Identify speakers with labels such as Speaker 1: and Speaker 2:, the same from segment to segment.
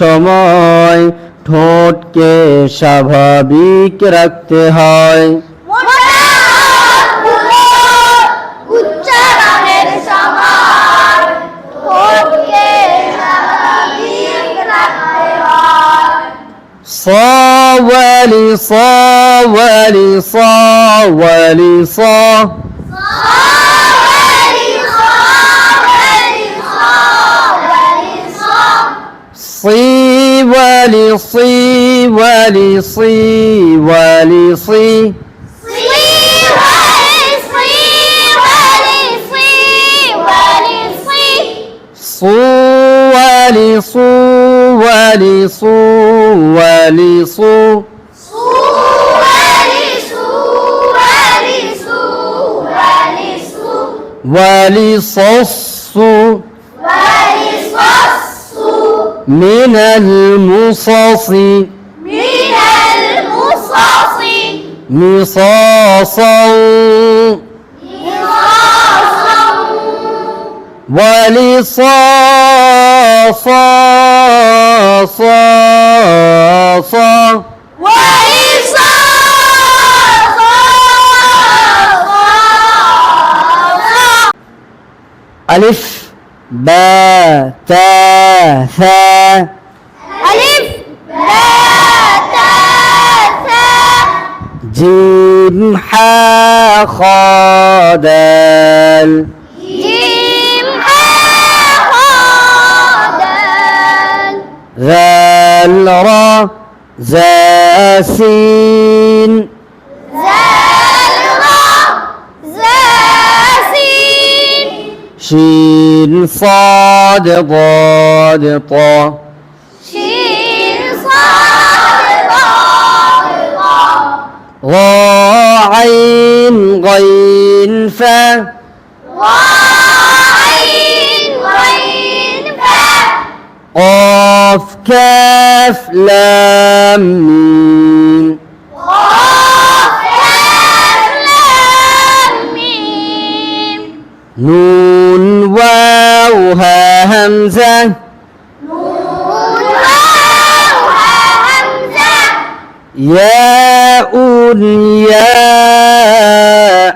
Speaker 1: সময় ঠোঁটকে স্বাভাবিক রাখতে হয়
Speaker 2: মোটা হরফগুলো উচ্চারণের সময় ঠোঁটকে স্বাভাবিক রাখতে হয়
Speaker 1: صاولي صاولي صاولي صا صيولي صيولي صيولي صي صوالي صوالي صوالي صو والي صص من المصاص. من المصاص. مصاصا. مصاصا ولصاصا ولصاصا ألف با تا ثا
Speaker 2: ألف. باء تاء ثاء
Speaker 1: جيم حا خا دال
Speaker 2: جيم حاء خاء دال
Speaker 1: ذال را زا صاد ضاد طا
Speaker 2: شين صاد ضاد ضاء
Speaker 1: را عين غين فا
Speaker 2: وعين غين فاء
Speaker 1: قاف كاف لام ميم
Speaker 2: قاف كاف لام ميم
Speaker 1: نون واو ها همزة
Speaker 2: نون واو همزة
Speaker 1: ياء ياء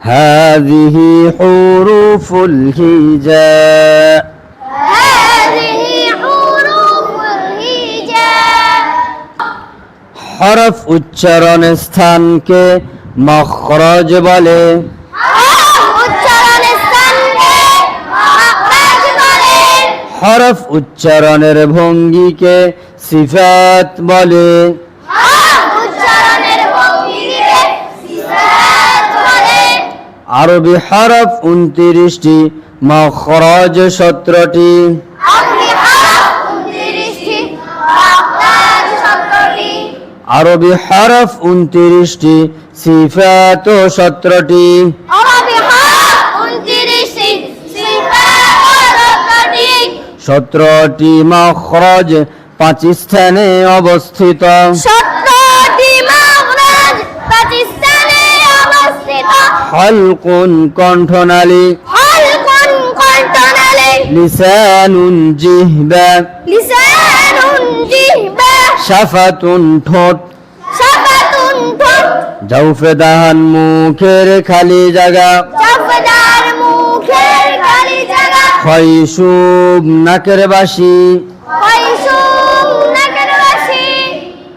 Speaker 1: هذه حروف الهجاء
Speaker 2: هذه حروف الهجاء
Speaker 1: হরফ উচ্চারণ স্থানকে মখরজ বলে। হরফ উচ্চারণের ভঙ্গিকে সিফাত বলে। আরবি হরফ উনত্রিশটি মখরজ সতেরোটি
Speaker 2: আরবি হরফ 29টি মাখরাজ 17টি
Speaker 1: আরবি হরফ উনত্রিশটি সিফাত সতেরোটি।
Speaker 2: আরবি হরফ 29টি সিফাত 17টি
Speaker 1: সতেরোটি। মখরজ পাঁচ স্থানে অবস্থিত। হলকুন কণ্ঠনালী। লিসানুন জিহবা।
Speaker 2: লিসানুন জিহবা।
Speaker 1: শাফাতুন ঠোঁট। জৌফে দাহান মুখের খালি জায়গা
Speaker 2: জাফদার মুখের খালি জায়গা
Speaker 1: খয়সুব নাকের বাসি
Speaker 2: কয়সুম নাকের বাসি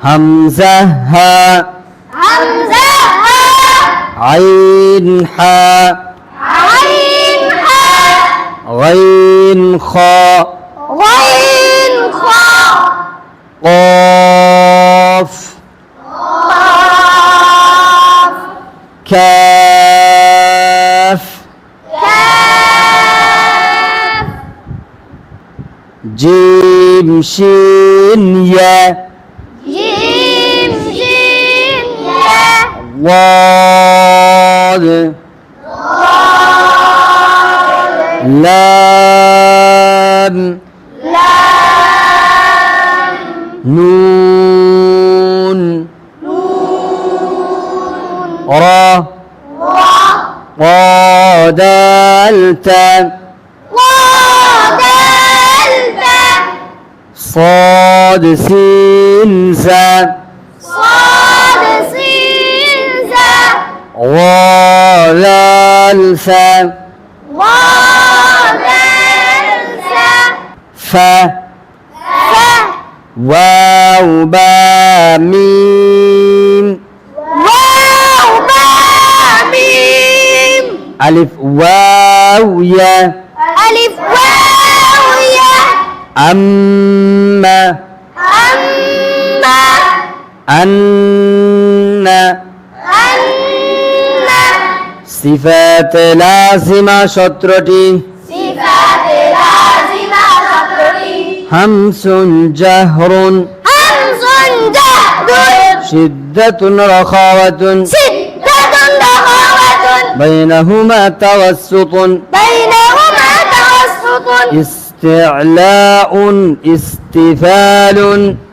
Speaker 1: হামজা হা
Speaker 2: হামজা হা
Speaker 1: আইন হা
Speaker 2: আইন হা
Speaker 1: غين خا
Speaker 2: غين خا
Speaker 1: كاف
Speaker 2: كاف
Speaker 1: جيم شين يا
Speaker 2: جيم شين يا
Speaker 1: ضاد لام لام نون ضادلت
Speaker 2: ودلت
Speaker 1: صاد سين زا
Speaker 2: صاد سين زا
Speaker 1: ولال فا
Speaker 2: ودلت
Speaker 1: فا
Speaker 2: ف
Speaker 1: واو با ميم ألف واو يا.
Speaker 2: ألف واو يا.
Speaker 1: أما.
Speaker 2: أما.
Speaker 1: أن.
Speaker 2: أن.
Speaker 1: صفات لازمة شطرتي.
Speaker 2: صفات لازمة شطرتي.
Speaker 1: همس جهر.
Speaker 2: همس جهر.
Speaker 1: شدة رخاوة.
Speaker 2: شدة
Speaker 1: بينهما توسط.
Speaker 2: بينهما توسط.
Speaker 1: استعلاء استفال.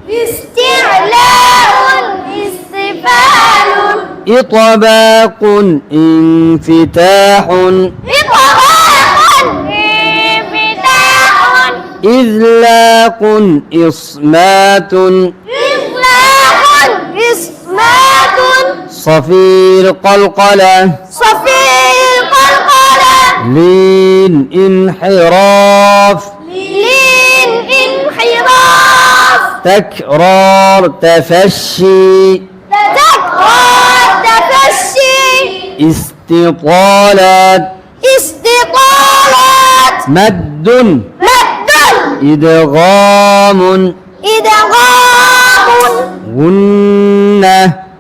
Speaker 2: استعلاء استفال.
Speaker 1: إطباق انفتاح.
Speaker 2: إطلاق انفتاح.
Speaker 1: إذلاق إصمات. صفير قلقلة.
Speaker 2: صفير قلقلة.
Speaker 1: لين انحراف
Speaker 2: لين انحراف
Speaker 1: تكرار تفشي.
Speaker 2: تكرار تفشي.
Speaker 1: استطالة
Speaker 2: استطالة
Speaker 1: مد.
Speaker 2: مد.
Speaker 1: إدغام.
Speaker 2: إدغام.
Speaker 1: غنة.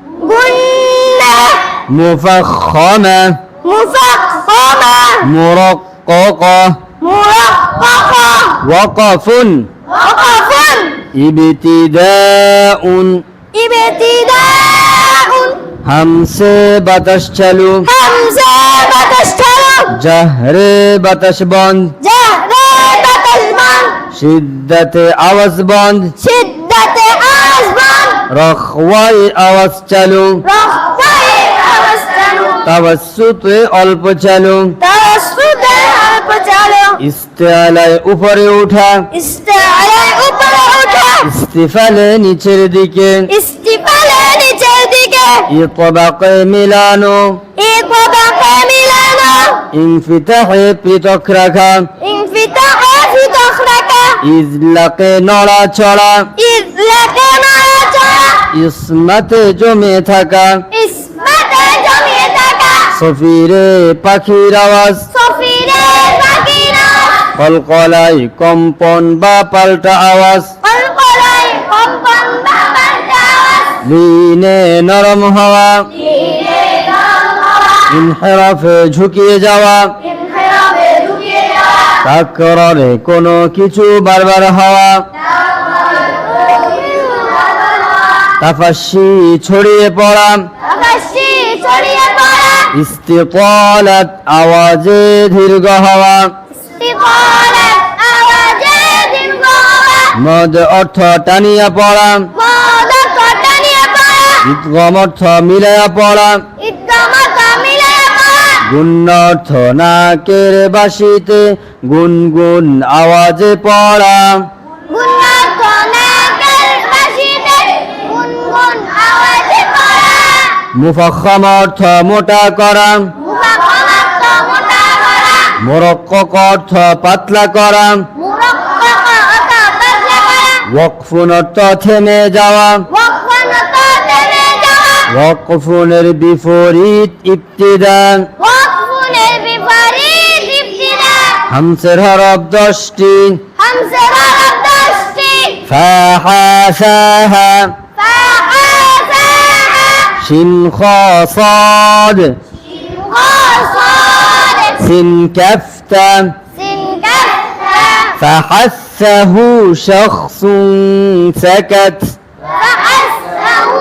Speaker 1: مفخمة
Speaker 2: مفخمة
Speaker 1: مرققة
Speaker 2: مرققة
Speaker 1: وقف
Speaker 2: وقف
Speaker 1: ابتداء
Speaker 2: ابتداء
Speaker 1: হামসে বাতাস চালু
Speaker 2: همزة بتشتغل
Speaker 1: জাহরে বাতাস বন্ধ
Speaker 2: جهر بتشمل
Speaker 1: সিদ্ধাতে আওয়াজ বন্ধ
Speaker 2: شدة أزمن
Speaker 1: রখওয়াই আওয়াজ চালু
Speaker 2: رخوة
Speaker 1: তাওয়াসসুতে অল্প চালু।
Speaker 2: তাওয়াসসুতে অল্প চালু।
Speaker 1: ইস্তিআলায় উপরে ওঠা
Speaker 2: ইস্তিআলায় উপরে ওঠা
Speaker 1: ইস্তিফালে নিচের দিকে।
Speaker 2: ইস্তিফালে নিচের দিকে।
Speaker 1: ইতবাকে মিলানো।
Speaker 2: ইতবাকে মিলানো।
Speaker 1: ইনফিতাহে পৃথক রাখা।
Speaker 2: ইনফিতাহে পৃথক রাখা।
Speaker 1: ইজলাকে
Speaker 2: নড়াচড়া। ইজলাকে নড়াচড়া।
Speaker 1: ইসমাতে জমে থাকা।
Speaker 2: ইস
Speaker 1: সফিরে পাখির আওয়াজ।
Speaker 2: সফিরে পাখির আওয়াজ।
Speaker 1: কলকলাই কম্পন বা পাল্টা আওয়াজ।
Speaker 2: কলকলাই কম্পন বা পাল্টা
Speaker 1: আওয়াজ। নীনে নরম হাওয়া। নীনে নরম হাওয়া। ইনহরাফে ঝুঁকিয়ে যাওয়া।
Speaker 2: ইনহরাফে ঝুঁকিয়ে যাওয়া।
Speaker 1: তাকরারে কোনো কিছু বারবার হাওয়া। তাফাসি ছড়িয়ে পড়া। ইস্তিকালাত আওয়াজে দীর্ঘ হওয়া
Speaker 2: ইস্তিকালাত আওয়াজে দীর্ঘ হওয়া
Speaker 1: মদ অর্থ টানিয়া পড়া।
Speaker 2: মদ অর্থ টানিয়া পড়া।
Speaker 1: ইদগম অর্থ পড়া।
Speaker 2: ইদগম অর্থ পড়া।
Speaker 1: গুণ অর্থ নাকের বাসিতে গুনগুন আওয়াজে পড়া। মুফাখাম অর্থ মোটা করা মোরক্কক অর্থ পাতলা করা ওয়াকফুন অর্থ থেমে যাওয়া। ওয়াকফুনের বিপরীত
Speaker 2: বিপরীত
Speaker 1: হামসের হরফ দশটি।
Speaker 2: হামসের হরফ দশটি।
Speaker 1: ফাহা شين
Speaker 2: خاصاد.
Speaker 1: سين كفتة
Speaker 2: سن كفتة
Speaker 1: فحثه شخص سكت.
Speaker 2: فحثه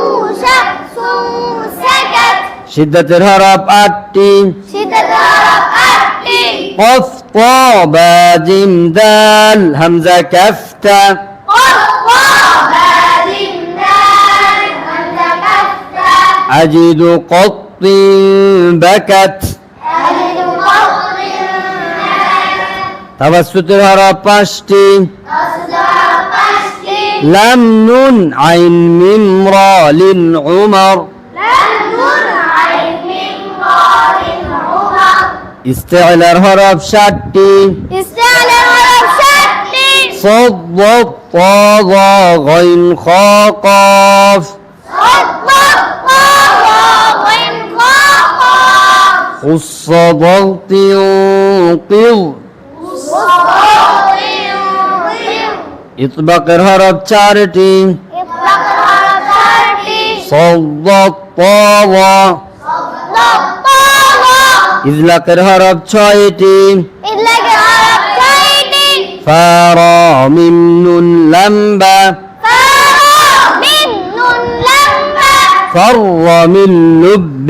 Speaker 2: شخص سكت.
Speaker 1: شدة الهرب أتي.
Speaker 2: شدة الهرب أتي.
Speaker 1: قف طابا جمدال همزة
Speaker 2: كفتة
Speaker 1: أجد قط بكت
Speaker 2: أجد قطر
Speaker 1: তাবাসুতের হরফ পাঁচটি
Speaker 2: أصدر قشتي
Speaker 1: লাম নুন আইন মিম র লিন উমর
Speaker 2: لم نرعي من غار عمر
Speaker 1: ইস্তেলার হরফ ষাটটি
Speaker 2: استعلى العرب شتي
Speaker 1: صد خص ضغط قض ইতবাকের হরফ চারটি صد طاغ ইজলাকের হরফ ছয়টি ফারা মিম নুন লাম্বা فر من لب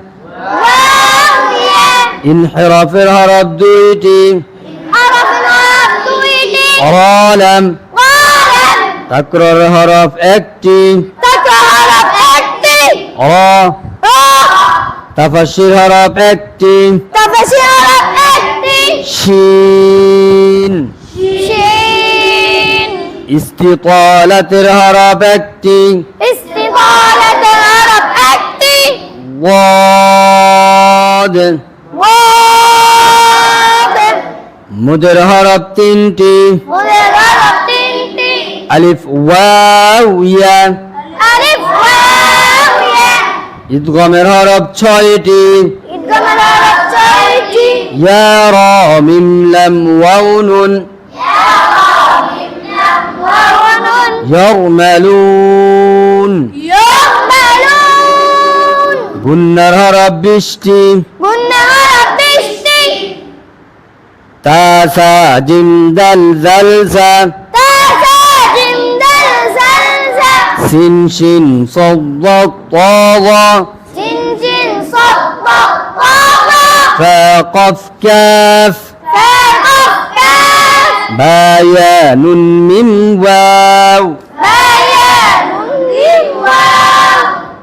Speaker 1: ইনহিরাফের হরফ দুইটি অলাম তাকরর হরফ একটি অ তাফাসির হরফ একটি শিন ইস্তিকালাতের হরফ একটি
Speaker 2: استطالة العرب أكتي
Speaker 1: ওয়াদ
Speaker 2: واضح
Speaker 1: মুদের হরফ তিনটি
Speaker 2: والعرب تنتي
Speaker 1: আলিফ ওয়াও ইয়া
Speaker 2: ألف واو يا
Speaker 1: ইদগমের হরফ ছয়টি
Speaker 2: إدغام العرب تأتي
Speaker 1: ইয়া র মিম লাম ওয়াও নুন
Speaker 2: ونون
Speaker 1: ইয়ারমালুন
Speaker 2: يقبلون
Speaker 1: গুন্নার হরফ বিশটি
Speaker 2: بن عرب بشتي
Speaker 1: তাসা জিম দাল জালসা
Speaker 2: تاسع جمدل زلزة
Speaker 1: সিন শিন صد طاغى
Speaker 2: جنجن صبق طاغى
Speaker 1: فقف كاف
Speaker 2: فقف كاف
Speaker 1: بيان من واو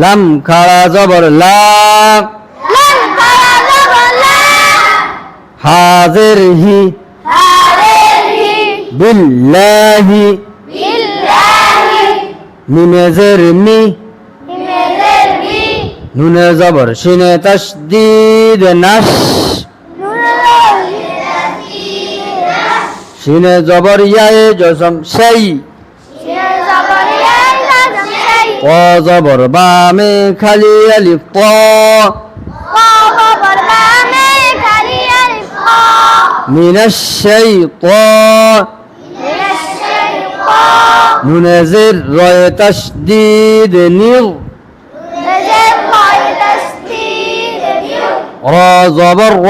Speaker 1: লাম খাড়া জবর লা। হাজির হি।
Speaker 2: বিল্লাহি।
Speaker 1: মিমেজের মি। নুনে জবর সিনে তসদিদ নাস। সিনে জবর ইয়ায়ে জসম সেই। ক। জবর বামে খালি আলিফ প মিনাশ শাইতান নুনে জের রয়ে তসদিদ নির র। জবর র।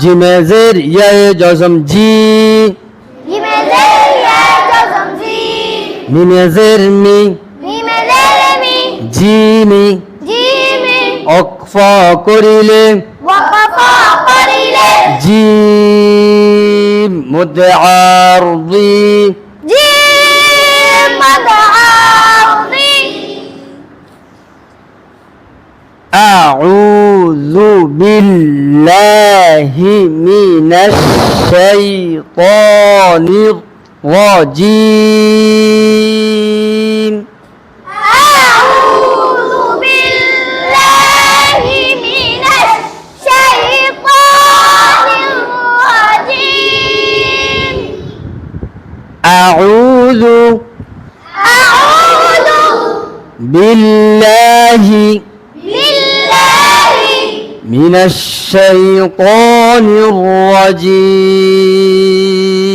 Speaker 1: জিমে জের ইয়ায়ে জসম জি। মিমে জের মি জিমি অকফ করিলে জিম মধ্যে আরদি أعوذ بالله من الشيطان الرجيم
Speaker 2: أعوذ بالله من الشيطان الرجيم
Speaker 1: أعوذ
Speaker 2: أعوذ
Speaker 1: بالله
Speaker 2: بالله من الشيطان الرجيم